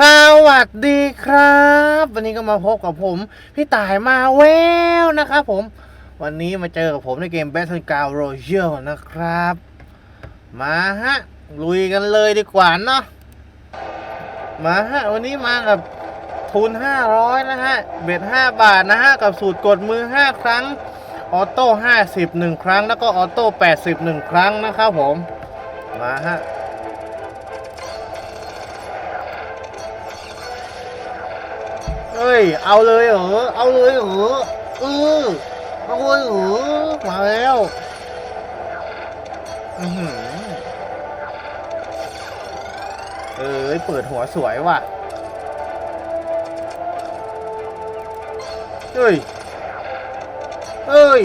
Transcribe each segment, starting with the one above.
สวัสดีครับ วันนี้ก็มาพบกับผม พี่ต่ายมาแววนะครับผม วันนี้มาเจอกับผมในเกม Battle g r o u n d Royal นะครับ มาฮะ ลุยกันเลยดีกว่าเนาะมาฮะ วันนี้มากับทุน 500 นะฮะ เบ็ด 5 บาทนะฮะ กับสูตรกดมือ 5 ครั้ง ออโต้ 50 1 ครั้ง แล้วก็ออโต้ 80 1 ครั้งนะครับผม มาฮะ เอ้ย เอาเลยเหรอ เอาเลยเหรอเออเอาเลยเหรอมาแล้วอืออเอ้ย เปิดหัวสวยว่ะ เฮ้ย เฮ้ย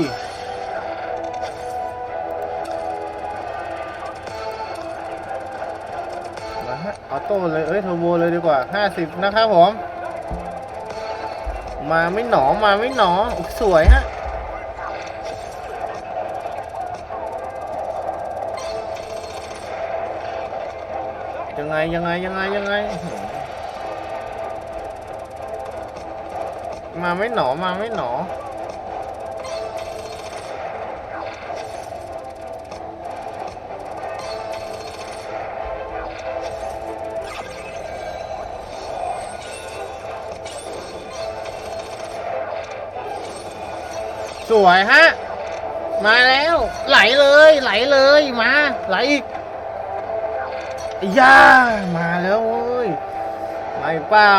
มาฮะออโต้เลย เอ้ยเทอร์โบเลยดีกว่า 50 นะครับผม มาไม่หนอมาไม่หนออุ๊ยสวยฮะยังไงยังไงยังไงยังไง มาไม่หนอมาไม่หนอ สวยฮะ มาแล้ว ไหลเลย ไหลเลยมา ไหลอีกย่ามาแล้วเว้ยมาอีกเปล่า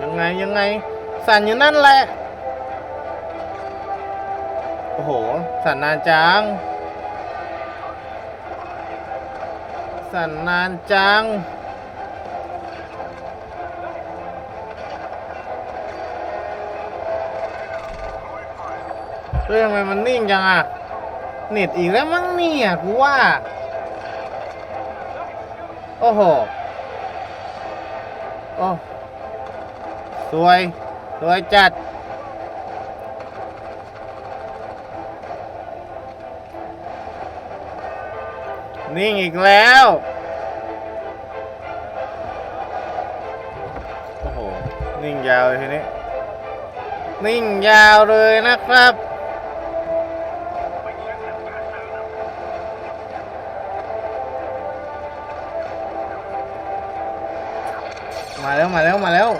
ยังไงยังไง สั่นอยู่นั่นแหละ โอ้โห สั่นนานจัง สั่นนานจัง เฮ้ยทำไมมันนิ่งจังอะเน็ตอีกแล้วมั้งเนี่ยกูว่า โอ้โห โอ้สวย สวยจัด นิ่งอีกแล้วโอ้โหนิ่งยาวเลยทีนี้ นิ่งยาวเลยนะครับ มาแล้วมาแล้วมาแล้ว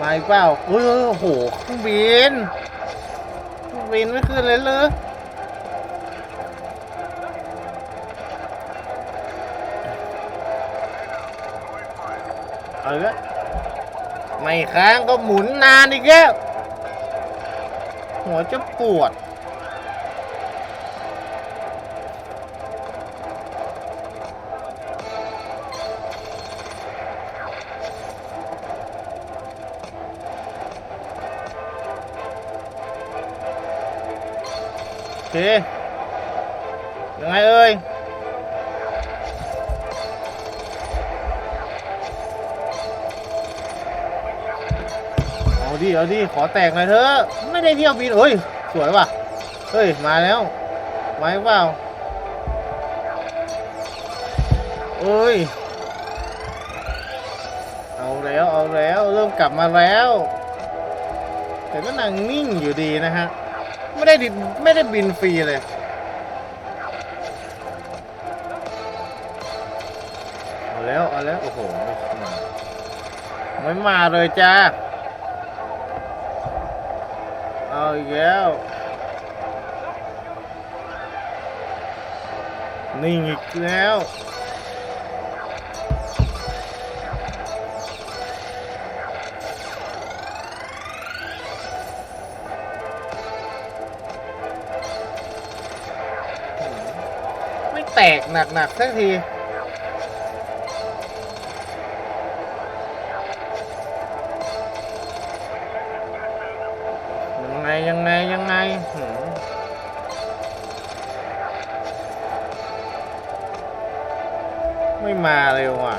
มาอีกเปล่าเฮ้ยโอ้โหเครื่องบินเครื่องบินไม่ขึ้นเลยเลยเอาละไม่ค้างก็หมุนนานอีกแล้วหัวจะปวด เคยังไงเอ่ยเอาดิเอาดิขอแตกหน่อยเถอะไม่ได้เที่ยวบินเฮ้ย สวยว่ะเฮ้ย มาแล้วมาเปล่าเอ้ย เอาแล้วเอาแล้ว เริ่มกลับมาแล้ว แต่ก็นั่งนิ่งอยู่ดีนะฮะ ไม่ได้ดิไม่ได้บินฟรีเลยเอาแล้วเอาแล้วโอ้โหไม่มามมาเลยจ้าเอาอีกแล้วนิ่งอีกแล้ว ตกหนักๆสักทียังไงยังไงยังไงหืมไม่มาเลยว่ะ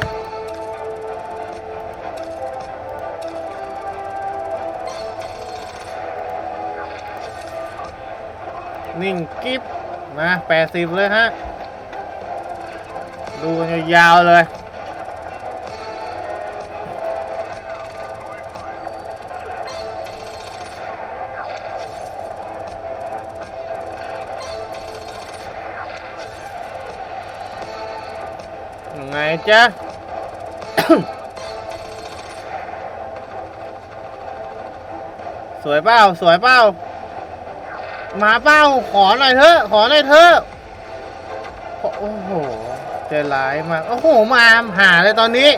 นิ่งกิฟมาแปดสิบเลยฮะ ดูกันยาวๆเลยยังไงจ๊ะสวยเปล่า สวยเปล่า มาเปล่า ขอหน่อยเถอะ ขอหน่อยเถอะ ใจร้ายมาก โอ้โห มาหาเลยตอนนี้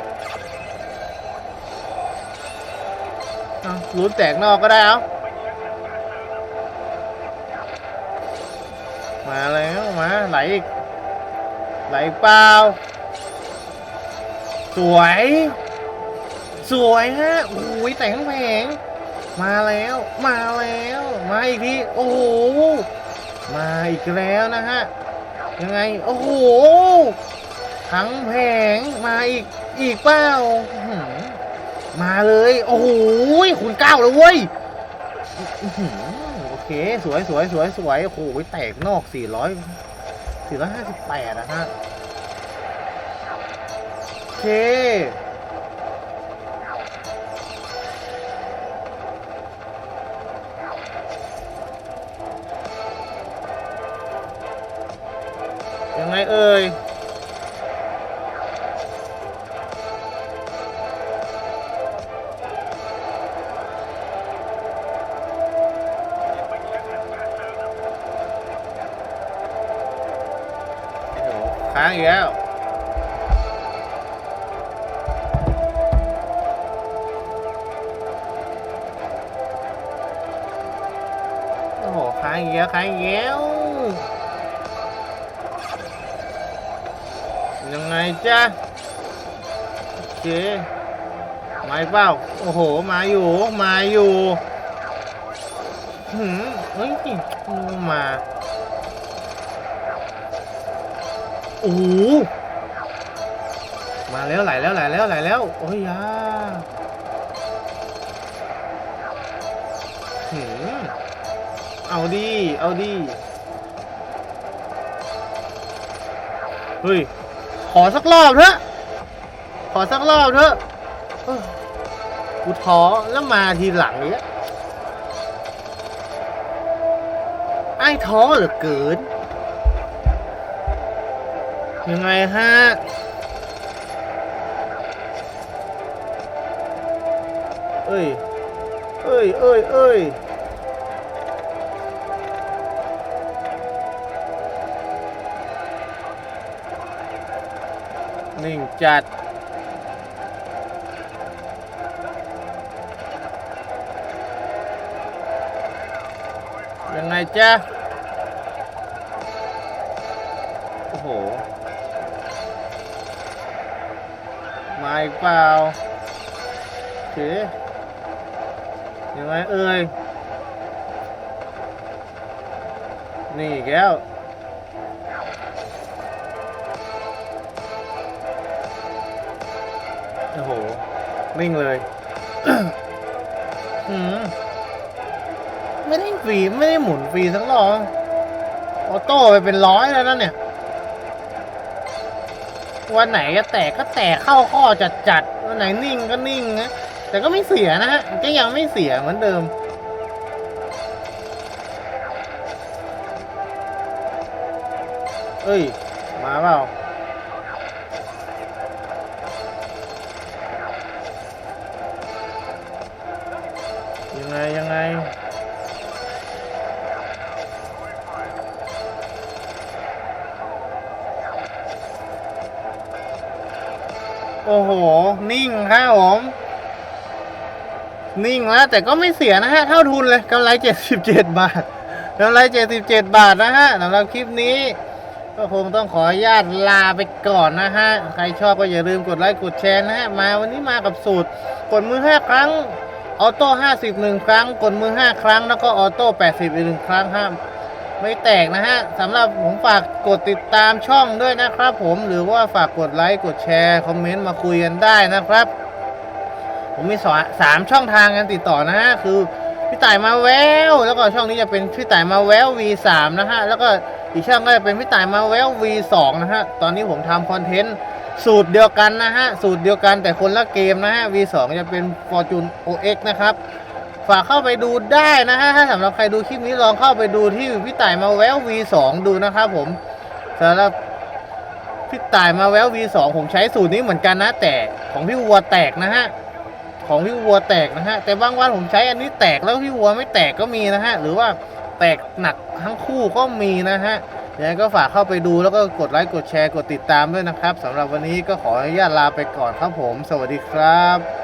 ลุ้นแตกนอกก็ได้เอามาแล้วมาไหลอีก ไหลเปล่า สวย สวยฮะโอ้ยแต่งแผงมาแล้ว มาแล้ว มาอีกที โอ้โห มาอีกแล้วนะฮะ ยังไง โอ้โห ทั้งแผงมาอีก อีกเปล่ามาเลย โอ้โหคุณเก้าแล้วเว้ยโอเค สวยสวยสวยสวยโอ้โหแตกนอก 400 458 นะฮะ โอเคยังไงเอ่ยางอีกแล้ว โอ้โหค้างอีกแล้วค้างอีกแล้วยังไงจ๊ะโอเคมาเปล่า โอ้โห มาอยู่ มาอยู่หืมเฮ้ยมา โอ้โหมาแล้วไหลแล้วไหลแล้วไหลแล้ว โอ้ยยาเอาดี เอาดี เฮ้ย ขอสักรอบเถอะ ขอสักรอบเถอะอ้อกูท้อแล้วมาทีหลังเนี้ยไอ้ท้อเหลือเกิน ยังไงฮะเอ้ย เอ้ย เอ้ย เอ้ยนิ่งจัด ยังไงจ๊ะ โอ้โห มาอีกเปล่าโอเคยังไงเอ่ย นี่อีกแล้วโอ้โหวิ่งเลยหืมไม่ได้ฟรี ไม่ได้หมุนฟรีสักรอบออโต้ไปเป็นร้อยแล้วนะเนี่ย วันไหนก็แตกก็แตกเข้าข้อจัดจัดวันไหนนิ่งก็นิ่งนะแต่ก็ไม่เสียนะฮะก็ยังไม่เสียเหมือนเดิมเอ้ย มาเปล่า โอ้โห นิ่งครับผม นิ่งแล้วแต่ก็ไม่เสียนะฮะ เท่าทุนเลยกำไร77บเจ็ดบาทกำไร77บเจ็ดบาทนะฮะสำหรับคลิปนี้ ก็คงต้องขออนุญาตลาไปก่อนนะฮะ ใครชอบก็อย่าลืมกดไลค์กดแชร์นะฮะ มาวันนี้มากับสูตร กดมือ5ครั้งออโต้50หนึ่งครั้ง กดมือ5ครั้ง แล้วก็ออโต้80อีกหนึ่งครั้งห้าม ไม่แตกนะฮะสำหรับผมฝากกดติดตามช่องด้วยนะครับผมหรือว่าฝากกดไลค์กดแชร์คอมเมนต์มาคุยกันได้นะครับ ผมมีสอสามช่องทางการติดต่อนะฮะคือพี่ต่ายมาแววแล้วก็ช่องนี้จะเป็นพี่ต่ายมาแวว V3 นะฮะแล้วก็อีกช่องก็จะเป็นพี่ต่ายมาแวว V2 นะฮะตอนนี้ผมทำคอนเทนต์สูตรเดียวกันนะฮะสูตรเดียวกันแต่คนละเกมนะฮะ V2 จะเป็น Fortune OX นะครับ ฝากเข้าไปดูได้นะฮะถ้าสำหรับใครดูคลิปนี้ลองเข้าไปดูที่พี่ต่ายมาแวว V2 ดูนะครับผมสำหรับพี่ต่ายมาแวว V2 ผมใช้สูตรนี้เหมือนกันนะแต่ของพี่วัวแตกนะฮะของพี่วัวแตกนะฮะแต่บางวันผมใช้อันนี้แตกแล้วพี่วัวไม่แตกก็มีนะฮะหรือว่าแตกหนักทั้งคู่ก็มีนะฮะยังไงก็ฝากเข้าไปดูแล้วก็กดไลค์กดแชร์กดติดตามด้วยนะครับสำหรับวันนี้ก็ขออนุญาตลาไปก่อนครับผม สวัสดีครับ